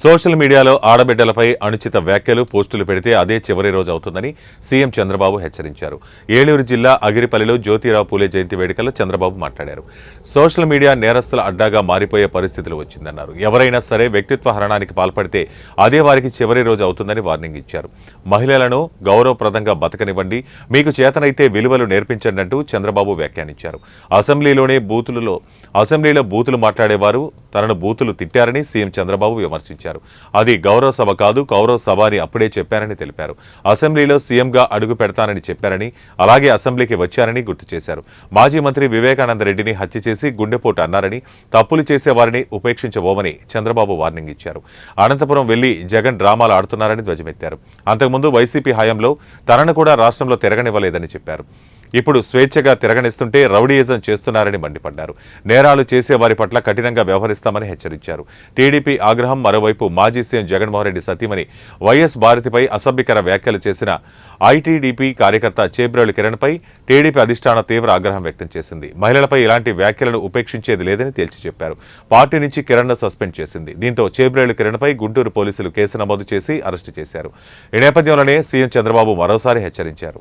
Social మీడియాలో ఆడబిడ్డలపై అనుచిత వ్యాఖ్యలు పోస్టులు పెడితే అదే చివరి రోజు అవుతుందని సీఎం చంద్రబాబు హెచ్చరించారు. ఏలూరు జిల్లా అగిరిపల్లిలో జ్యోతిరావు పూలే జయంతి వేడుకల్లో చంద్రబాబు మాట్లాడారు. సోషల్ మీడియా నేరస్తుల అడ్డాగా మారిపోయే పరిస్థితులు వచ్చిందన్నారు. ఎవరైనా సరే వ్యక్తిత్వ హరణానికి పాల్పడితే అదే వారికి చివరి రోజు అవుతుందని వార్నింగ్ ఇచ్చారు. మహిళలను గౌరవప్రదంగా బతకనివ్వండి మీకు చేతనైతే విలువలు నేర్పించండి అంటూ చంద్రబాబు వ్యాఖ్యానించారు. అసెంబ్లీలోనే బూతులలో అసెంబ్లీలో బూతులు మాట్లాడేవారు తనను బూతులు తిట్టారని సీఎం చంద్రబాబు విమర్శించారు. అది గౌరవ సభ కాదు కౌరవ సభ అని అప్పుడే చెప్పారని తెలిపారు. అసెంబ్లీలో సీఎంగా అడుగు పెడతానని చెప్పారని అలాగే అసెంబ్లీకి వచ్చారని గుర్తు చేశారు. మాజీ మంత్రి వివేకానంద రెడ్డిని హత్య చేసి గుండెపోటు అన్నారని తప్పులు చేసేవారిని ఉపేక్షించబోమని చంద్రబాబు వార్నింగ్ ఇచ్చారు. అనంతపురం వెళ్ళి జగన్ డ్రామాలు ఆడుతున్నారని ధ్వజమెత్తారు. అంతకుముందు వైసీపీ హయాంలో తనను కూడా రాష్ట్రంలో తిరగనివ్వలేదని చెప్పారు. ఇప్పుడు స్వేచ్ఛగా తిరగనిస్తుంటే రౌడీయిజం చేస్తున్నారని మండిపడ్డారు. నేరాలు చేసే వారి పట్ల కఠినంగా వ్యవహరిస్తామని హెచ్చరించారు. టీడీపీ ఆగ్రహం మరోవైపు మాజీ సీఎం జగన్మోహన్ రెడ్డి సతీమణి వైఎస్ భారతిపై అసభ్యకర వ్యాఖ్యలు చేసిన ఐటీడీపీ కార్యకర్త చేబ్రేలు కిరణ్పై టీడీపీ అధిష్టానం తీవ్ర ఆగ్రహం వ్యక్తం చేసింది. మహిళలపై ఇలాంటి వ్యాఖ్యలను ఉపేక్షించేది లేదని తేల్చి చెప్పారు. పార్టీ నుంచి కిరణ్ను సస్పెండ్ చేసింది. దీంతో చేబ్రేలు కిరణ్పై గుంటూరు పోలీసులు కేసు నమోదు చేసి అరెస్టు చేశారు. ఈ నేపథ్యంలోనే సీఎం చంద్రబాబు మరోసారి హెచ్చరించారు.